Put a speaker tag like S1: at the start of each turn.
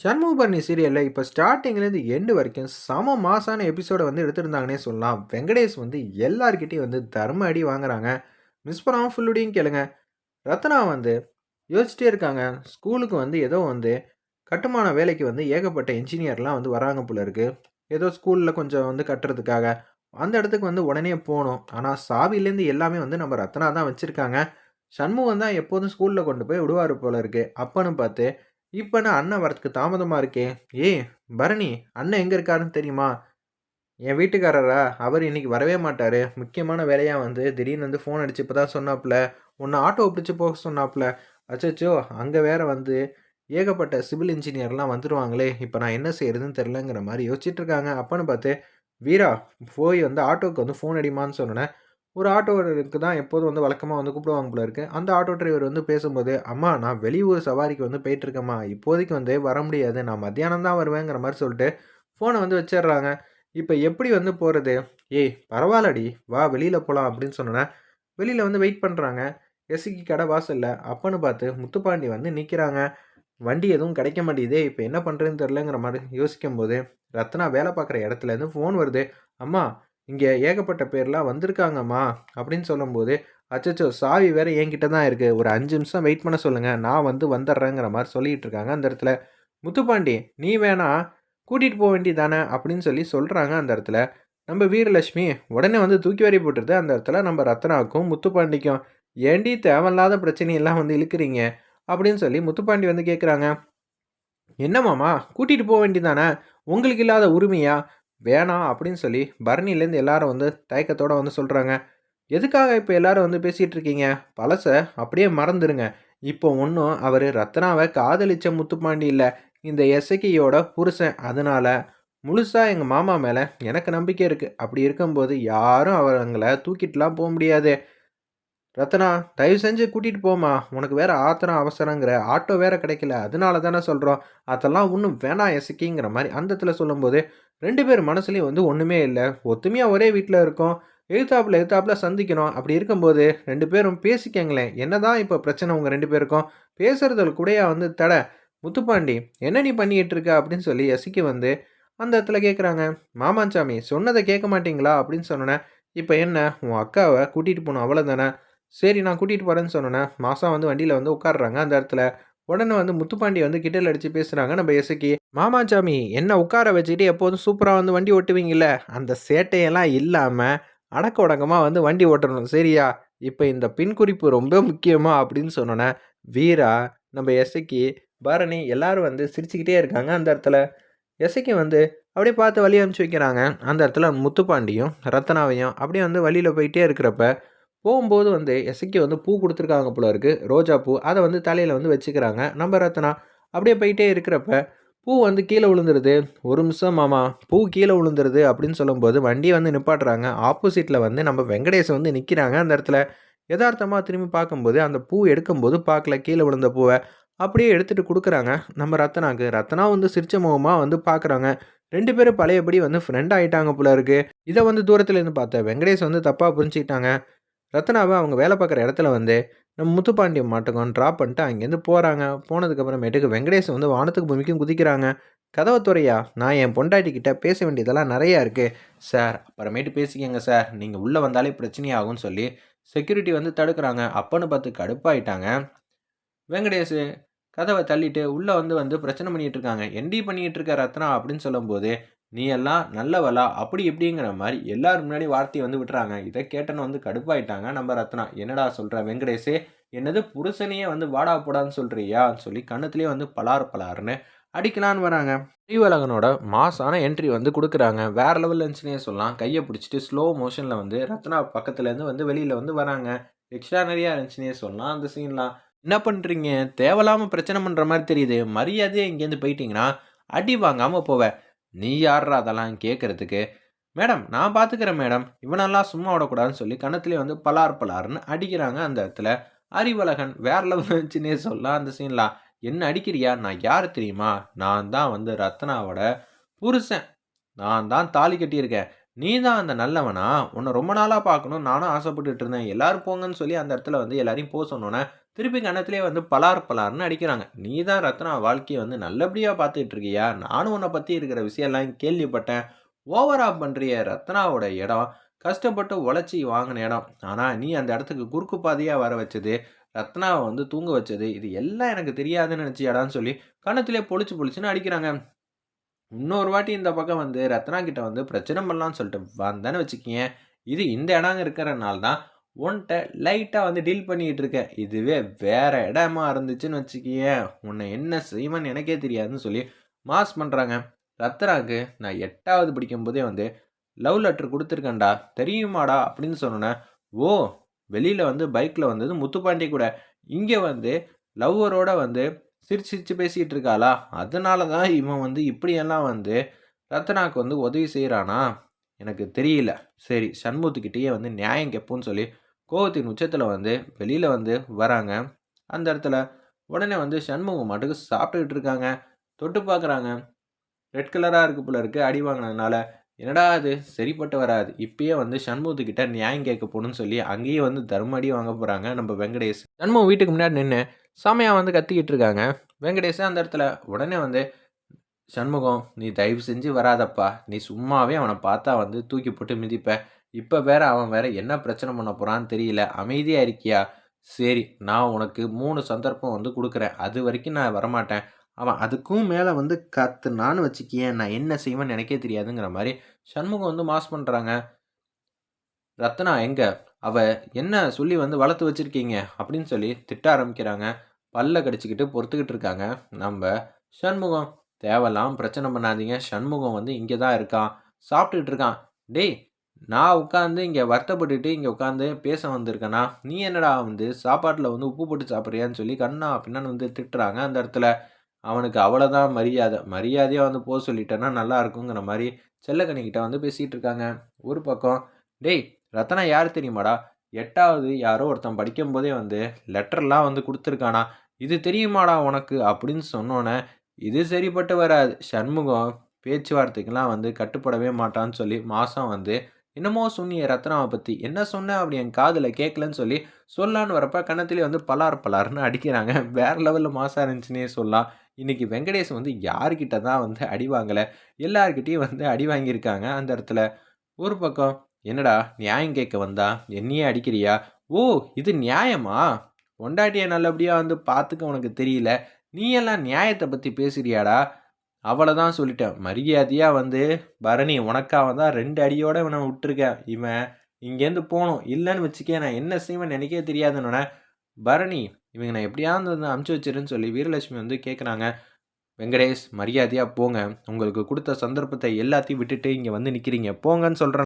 S1: சண்முகபரணி சீரியலில் இப்போ ஸ்டார்டிங்லேருந்து எண்டு வரைக்கும் சம மாசான எபிசோடை வந்து எடுத்திருந்தாங்கன்னே சொல்லலாம். வெங்கடேஷ் வந்து எல்லார்கிட்டையும் வந்து தர்ம அடி வாங்குறாங்க. மிஸ் பண்ணாமல் ஃபுல்லுடையும் கேளுங்க. ரத்னா வந்து யோசிச்சிட்டே இருக்காங்க. ஸ்கூலுக்கு வந்து ஏதோ வந்து கட்டுமான வேலைக்கு வந்து ஏகப்பட்ட இன்ஜினியர்லாம் வந்து வராங்க போல இருக்குது ஏதோ ஸ்கூலில் கொஞ்சம் வந்து கட்டுறதுக்காக. அந்த இடத்துக்கு வந்து உடனே போகணும் ஆனால் சாவிலேருந்து எல்லாமே வந்து நம்ம ரத்னா தான் வச்சுருக்காங்க. சண்முகம் தான் எப்போதும் ஸ்கூலில் கொண்டு போய் விடுவார் போல இருக்குது அப்பன்னு பார்த்து இப்போ நான் அண்ணன் வரத்துக்கு தாமதமாக இருக்கே. ஏய் பரணி அண்ணன் எங்கே இருக்காருன்னு தெரியுமா? என் வீட்டுக்காரரா அவர் இன்றைக்கி வரவே மாட்டார். முக்கியமான வேலையாக வந்து திடீர்னு வந்து ஃபோன் அடித்து இப்போ தான் சொன்னாப்புல. உன்னை ஆட்டோ பிடிச்சி போக சொன்னாப்புல. அச்சோ அங்கே வேற வந்து ஏகப்பட்ட சிவில் இன்ஜினியர்லாம் வந்துடுவாங்களே இப்போ நான் என்ன செய்யறதுன்னு தெரிலங்கிற மாதிரி யோசிச்சுட்ருக்காங்க அப்போன்னு பார்த்து வீரா போய் வந்து ஆட்டோவுக்கு வந்து ஃபோன் அடிமான்னு சொன்னேன் ஒரு ஆட்டோருக்கு தான் எப்போதும் வந்து வழக்கமாக வந்து கூப்பிடுவாங்க போல இருக்கு. அந்த ஆட்டோ டிரைவர் வந்து பேசும்போது அம்மா நான் வெளியூர் சவாரிக்கு வந்து போயிட்டுருக்கேம்மா. இப்போதைக்கு வந்து வர முடியாது. நான் மத்தியானம் தான் வருவேங்கிற மாதிரி சொல்லிட்டு ஃபோனை வந்து வச்சிடுறாங்க. இப்போ எப்படி வந்து போகிறது ஏய் பரவாயில்லடி. வா வெளியில் போகலாம் அப்படின்னு சொன்னேன் வெளியில் வந்து வெயிட் பண்ணுறாங்க எஸ்சிக்கு கடை வாசலில் அப்பன்னு பார்த்து முத்துப்பாண்டி வந்து நிற்கிறாங்க வண்டி எதுவும் கிடைக்க மாட்டேங்குதே. இப்போ என்ன பண்ணுறதுன்னு தெரிலங்கிற மாதிரி யோசிக்கும் போது ரத்னா வேலை பார்க்குற இடத்துலேருந்து ஃபோன் வருது. அம்மா இங்கே ஏகப்பட்ட பேர்லாம் வந்திருக்காங்கம்மா அப்படின்னு சொல்லும்போது அச்சச்சோ சாவி வேறு என்கிட்ட தான் இருக்குது ஒரு அஞ்சு நிமிஷம் வெயிட் பண்ண சொல்லுங்கள் நான் வந்து வந்துடுறேங்கிற மாதிரி சொல்லிகிட்டு இருக்காங்க அந்த இடத்துல. முத்துப்பாண்டி நீ வேணா கூட்டிகிட்டு போக வேண்டியதானே அப்படின்னு சொல்லி சொல்கிறாங்க அந்த இடத்துல. நம்ம வீரலட்சுமி உடனே வந்து தூக்கி வாரி போட்டுருது. அந்த இடத்துல நம்ம ரத்னாவுக்கும் முத்துப்பாண்டிக்கும் ஏண்டி தேவையில்லாத பிரச்சனையெல்லாம் வந்து இழுக்கிறீங்க? அப்படின்னு சொல்லி முத்துப்பாண்டி வந்து கேட்குறாங்க என்ன மாமா கூட்டிகிட்டு போக வேண்டியதானே உங்களுக்கு இல்லாத உரிமையா? வேணாம் அப்படின்னு சொல்லி பரணிலேருந்து எல்லாரும் வந்து தயக்கத்தோடு வந்து சொல்கிறாங்க எதுக்காக இப்போ எல்லாரும் வந்து பேசிகிட்டு இருக்கீங்க? பழசை அப்படியே மறந்துடுங்க இப்போ ஒன்றும் அவர் ரத்னாவை காதலிச்ச முத்துப்பாண்டி இல்லை. இந்த எசக்கியோட புருஷன். அதனால் முழுசாக எங்கள் மாமா மேலே எனக்கு நம்பிக்கை இருக்குது அப்படி இருக்கும்போது யாரும் அவங்களை தூக்கிட்டுலாம் போக முடியாது. ரத்னா தயவு செஞ்சு கூட்டிகிட்டு போமா உனக்கு வேறு ஆத்திரம் அவசரங்கிற ஆட்டோ வேறு கிடைக்கல. அதனால தானே சொல்கிறோம் அதெல்லாம் ஒன்றும் வேணாம் எசக்கிங்கிற மாதிரி அந்த இடத்துல சொல்லும்போது ரெண்டு பேர் மனசுலேயும் வந்து ஒன்றுமே இல்லை. ஒத்துமையாக ஒரே வீட்டில் இருக்கோம். எழுத்தாப்பில் எழுத்தாப்பில் சந்திக்கணும். அப்படி இருக்கும்போது ரெண்டு பேரும் பேசிக்கங்களேன். என்னதான் இப்போ பிரச்சனை உங்கள் ரெண்டு பேருக்கும்? பேசுறதில் கூடயா வந்து தடை? முத்துப்பாண்டி என்ன நீ பண்ணிக்கிட்டு இருக்க அப்படின்னு சொல்லி எசிக்கு வந்து அந்த இடத்துல கேட்குறாங்க மாமாஞ்சாமி சொன்னதை கேட்க மாட்டீங்களா? அப்படின்னு சொன்னேன் இப்போ என்ன? உன் அக்காவை கூட்டிகிட்டு போகணும் அவ்வளோதானே சரி நான் கூட்டிகிட்டு போகிறேன்னு சொன்னேன் மாதம் வந்து வண்டியில் வந்து உட்காடுறாங்க அந்த இடத்துல. உடனே வந்து முத்துப்பாண்டி வந்து கிட்டல் அடித்து பேசுகிறாங்க நம்ம எசக்கி மாமாச்சாமி என்ன உட்கார வச்சுக்கிட்டு எப்போதும் சூப்பராக வந்து வண்டி ஓட்டுவீங்கல்ல? அந்த சேட்டையெல்லாம் இல்லாமல் அடக்க உடங்கமாக வந்து வண்டி ஓட்டணும். சரியா? இப்போ இந்த பின் குறிப்பு ரொம்ப முக்கியமாக அப்படின்னு சொன்னோன்னே வீரா நம்ம எசக்கி பரணி எல்லாரும் வந்து சிரிச்சுக்கிட்டே இருக்காங்க அந்த இடத்துல. எசைக்கு வந்து அப்படியே பார்த்து வழி அனுப்பிச்சி வைக்கிறாங்க. அந்த இடத்துல முத்துப்பாண்டியும் ரத்னாவையும் அப்படியே வந்து வழியில் போயிட்டே இருக்கிறப்ப போகும்போது வந்து எசக்கி வந்து பூ கொடுத்துருக்காங்க போல இருக்குது ரோஜா பூ. அதை வந்து தலையில் வந்து வச்சுக்கிறாங்க. நம்ம ரத்னா அப்படியே போயிட்டே இருக்கிறப்ப பூ வந்து கீழே விழுந்துருது. ஒரு நிமிஷம் மாமா பூ கீழே விழுந்துருது அப்படின்னு சொல்லும்போது வண்டியை வந்து நிப்பாட்டுறாங்க. ஆப்போசிட்டில் வந்து நம்ம வெங்கடேஷ் வந்து நிற்கிறாங்க அந்த இடத்துல. யதார்த்தமாக திரும்பி பார்க்கும்போது அந்த பூ எடுக்கும்போது பார்க்கல கீழே விழுந்த பூவை. அப்படியே எடுத்துகிட்டு கொடுக்குறாங்க நம்ம ரத்னாக்கு. ரத்னா வந்து சிரிச்ச முகமாக வந்து பார்க்குறாங்க. ரெண்டு பேரும் பழையபடி வந்து ஃப்ரெண்ட் ஆகிட்டாங்க போல இருக்குது இதை வந்து தூரத்தில் இருந்து பார்த்தேன் வெங்கடேஷ் வந்து தப்பாக புரிஞ்சுக்கிட்டாங்க. ரத்னாவை அவங்க வேலை பார்க்குற இடத்துல வந்து நம்ம முத்துப்பாண்டியம் மாட்டுக்கும் ட்ராப் பண்ணிட்டு அங்கேருந்து போகிறாங்க போனதுக்கப்புறமேட்டுக்கு வெங்கடேஷ் வந்து வானத்துக்கு பூமிக்கும் குதிக்கிறாங்க. கதவை துறையா? நான் என் பொண்டாட்டிக்கிட்ட பேச வேண்டியதெல்லாம் நிறையா இருக்குது சார் அப்புறமேட்டு பேசிக்கங்க சார். நீங்கள் உள்ளே வந்தாலே பிரச்சனையாகும்னு சொல்லி செக்யூரிட்டி வந்து தடுக்கிறாங்க. அப்பன்னு பார்த்து கடுப்பாயிட்டாங்க. வெங்கடேஷ் கதவை தள்ளிட்டு உள்ளே வந்து வந்து பிரச்சனை பண்ணிகிட்டு இருக்காங்க. என்டி பண்ணிகிட்டு இருக்க ரத்னா? அப்படின்னு சொல்லும்போது நீ எல்லாம் நல்லவளா? அப்படி இப்படிங்கிற மாதிரி எல்லாரும் முன்னாடி வார்த்தையை வந்து விட்டுறாங்க. இதை கேட்டன்னு வந்து கடுப்பாயிட்டாங்க. நம்ம ரத்னா என்னடா சொல்கிற வெங்கடேஷே என்னது புருஷனையே வந்து வாடா போடான்னு சொல்கிறியான்னு சொல்லி கண்ணத்துலேயே வந்து பலார் பலார்னு அடிக்கலான்னு வராங்க. ஸ்ரீவலகனோட மாசான என்ட்ரி வந்து கொடுக்குறாங்க. வேற லெவல் இருந்துச்சுனே சொல்லலாம். கையை பிடிச்சிட்டு ஸ்லோ மோஷனில் வந்து ரத்னா பக்கத்துலேருந்து வந்து வெளியில் வந்து வராங்க. எக்ஸ்டா நிறையா இருந்துச்சுனே சொல்லலாம் அந்த சீன்லாம் என்ன பண்ணுறீங்க தேவையில்லாமல் பிரச்சனை பண்ணுற மாதிரி தெரியுது. மரியாதையே இங்கேருந்து போயிட்டீங்கன்னா அடி வாங்காமல் போவேன் நீ யார்ரா அதெல்லாம் கேட்குறதுக்கு மேடம் நான் பார்த்துக்கிறேன் மேடம். இவனெல்லாம் சும்மா விடக்கூடாதுன்னு சொல்லி கணத்துலேயே வந்து பலார் பலார்னு அடிக்கிறாங்க அந்த இடத்துல. அறிவழகன் வேற லெவல் இருந்துச்சுன்னே சொல்லலாம் அந்த சீன்லாம் என்ன அடிக்கிறியா? நான் யார் தெரியுமா? நான் தான் வந்து ரத்னாவோட புருஷன். நான் தான் தாலி கட்டியிருக்கேன். நீ தான் அந்த நல்லவனா? உன்னை ரொம்ப நாளாக பார்க்கணும் நானும் ஆசைப்பட்டுட்டு இருந்தேன். எல்லாரும் போங்கன்னு சொல்லி அந்த இடத்துல வந்து எல்லாரையும் போக சொன்னோன்னே திருப்பி கணத்துலேயே வந்து பலார் பலார்னு அடிக்கிறாங்க. நீ தான் ரத்னா வாழ்க்கையை வந்து நல்லபடியாக பார்த்துட்டு இருக்கியா? நானும் உன்னை பற்றி இருக்கிற விஷயம்லாம் கேள்விப்பட்டேன். ஓவரா பண்ணுறிய ரத்னாவோட இடம். கஷ்டப்பட்டு உழைச்சி வாங்கின இடம். ஆனால் நீ அந்த இடத்துக்கு குறுக்கு பாதையாக வர வச்சது ரத்னாவை வந்து தூங்க வச்சது இது எல்லாம் எனக்கு தெரியாதுன்னு நினச்சியாடான்னு சொல்லி கணத்திலே பொழிச்சு பொழிச்சுன்னு அடிக்கிறாங்க. இன்னொரு வாட்டி இந்த பக்கம் வந்து ரத்னா கிட்ட வந்து பிரச்சனை பண்ணலான்னு சொல்லிட்டு வந்தேன்னு வச்சுக்கிங்க. இது இந்த இடம் இருக்கிறனால தான் உன்கிட்ட லைட்டாக வந்து டீல் பண்ணிக்கிட்டு இருக்கேன். இதுவே வேறு இடமா இருந்துச்சுன்னு வச்சுக்கிங்க. உன்னை என்ன செய்வேன்னு எனக்கே தெரியாதுன்னு சொல்லி மாஸ் பண்ணுறாங்க ரத்னாக்கு நான் எட்டாவது படிக்கும்போதே வந்து லவ் லெட்டர் கொடுத்துருக்கேன்டா. தெரியுமாடா அப்படின்னு சொன்னோன்னே ஓ வெளியில் வந்து பைக்கில் வந்தது முத்துப்பாண்டி கூட. இங்கே வந்து லவ்வரோட வந்து சிரிச்சு சிரிச்சு பேசிகிட்டு இருக்காளா? அதனால தான் இவன் வந்து இப்படியெல்லாம் வந்து ரத்னாக்கு வந்து உதவி செய்கிறானா எனக்கு தெரியல. சரி சண்முகத்துக்கிட்டேயே வந்து நியாயம் கேட்போன்னு சொல்லி கோவத்தின் உச்சத்தில் வந்து வெளியில் வந்து வராங்க. அந்த இடத்துல உடனே வந்து சண்முகம் மட்டுக்கு சாப்பிட்டுக்கிட்டு இருக்காங்க. தொட்டு பார்க்குறாங்க ரெட் கலராக இருக்கு போல இருக்குது அடி வாங்கினதுனால என்னடா அது? சரிப்பட்டு வராது. இப்பயே வந்து சண்முகத்துக்கிட்ட நியாயம் கேட்க போகணும்னு சொல்லி அங்கேயே வந்து தர்ம அடி வாங்க போகிறாங்க நம்ம வெங்கடேஷ். சண்முகம் வீட்டுக்கு முன்னாடி நின்று செமையாக வந்து கத்திக்கிட்டு இருக்காங்க. வெங்கடேஷ் அந்த இடத்துல உடனே வந்து சண்முகம் நீ தயவு செஞ்சு வராதப்பா. நீ சும்மாவே அவனை பார்த்தா வந்து தூக்கி போட்டு மிதிப்ப. இப்போ வேற அவன் வேற என்ன பிரச்சனை பண்ண போகிறான்னு தெரியல. அமைதியாக இருக்கியா? சரி நான் உனக்கு மூணு சந்தர்ப்பம் வந்து கொடுக்குறேன். அது வரைக்கும் நான் வரமாட்டேன். அவன் அதுக்கும் மேலே வந்து கத்துனான்னு வச்சுக்கியேன் நான் என்ன செய்வேன்னு எனக்கே தெரியாதுங்கிற மாதிரி சண்முகம் வந்து மாஸ் பண்ணுறாங்க ரத்னா எங்கே? அவள் என்ன சொல்லி வந்து வளர்த்து வச்சுருக்கீங்க? அப்படின்னு சொல்லி திட்ட ஆரம்பிக்கிறாங்க. பல்ல கடிச்சிக்கிட்டு பொறுத்துக்கிட்டு இருக்காங்க. நம்ம சண்முகம். தேவலாம் பிரச்சனை பண்ணாதீங்க. சண்முகம் வந்து இங்கே தான் இருக்கான் சாப்பிட்டுக்கிட்டு இருக்கான். டேய் நான் உட்காந்து இங்கே வருத்தப்பட்டுட்டு இங்கே உட்காந்து பேச வந்திருக்கேனா? நீ என்னடா வந்து சாப்பாட்டில் வந்து உப்பு போட்டு சாப்பிட்றியான்னு சொல்லி கண்ணா அப்படின்னு வந்து திட்டுறாங்க அந்த இடத்துல. அவனுக்கு அவ்வளோதான் மரியாதை. மரியாதையாக வந்து போக சொல்லிட்டேன்னா நல்லா இருக்குங்கிற மாதிரி செல்லக்கணிக்கிட்ட வந்து பேசிகிட்டு இருக்காங்க. ஒரு பக்கம் டேய் ரத்னா யார் தெரியுமாடா? எட்டாவது யாரோ ஒருத்தன் படிக்கும்போதே வந்து லெட்டர்லாம் வந்து கொடுத்துருக்கானா? இது தெரியுமாடா உனக்கு? அப்படின்னு சொன்னோன்னே இது சரிப்பட்டு வராது. சண்முகம் பேச்சுவார்த்தைக்கெல்லாம் வந்து கட்டுப்படவே மாட்டான்னு சொல்லி மாதம் வந்து என்னமோ சொன்னிய ரத்னாவை பற்றி என்ன சொன்ன? அப்படி என் காதில் கேட்கலன்னு சொல்லி சொல்லான்னு வரப்ப கன்னத்திலே வந்து பலார் பலார்னு அடிக்கிறாங்க. வேறு லெவலில் மாசாக இருந்துச்சுன்னே சொல்லலாம். இன்றைக்கி வெங்கடேஷ் வந்து யார்கிட்ட தான் வந்து அடி வாங்கலை? எல்லார்கிட்டேயும் வந்து அடி வாங்கியிருக்காங்க அந்த இடத்துல. ஒரு பக்கம் என்னடா நியாயம் கேட்க வந்தா? என்னையே அடிக்கிறியா? ஓ இது நியாயமா? பொண்டாட்டியை நல்லபடியாக வந்து பார்த்துக்க உனக்கு தெரியல. நீ எல்லாம் நியாயத்தை பற்றி பேசுறியாடா? அவளை தான் சொல்லிட்டேன். மரியாதையாக வந்து பரணி உனக்காக தான் ரெண்டு அடியோடு இவனை விட்டுருக்கேன் இவன் இங்கேருந்து போகணும். இல்லைன்னு வச்சுக்கே நான் என்ன செய்வேன் நினைக்க தெரியாதுன்னொன்னே பரணி இவங்க நான் எப்படியாவது வந்து அமுச்சு வச்சிருன்னு சொல்லி வீரலட்சுமி வந்து கேட்குறாங்க வெங்கடேஷ் மரியாதையாக போங்க. உங்களுக்கு கொடுத்த சந்தர்ப்பத்தை எல்லாத்தையும் விட்டுட்டு இங்கே வந்து நிற்கிறீங்க போங்கன்னு சொல்கிறேன்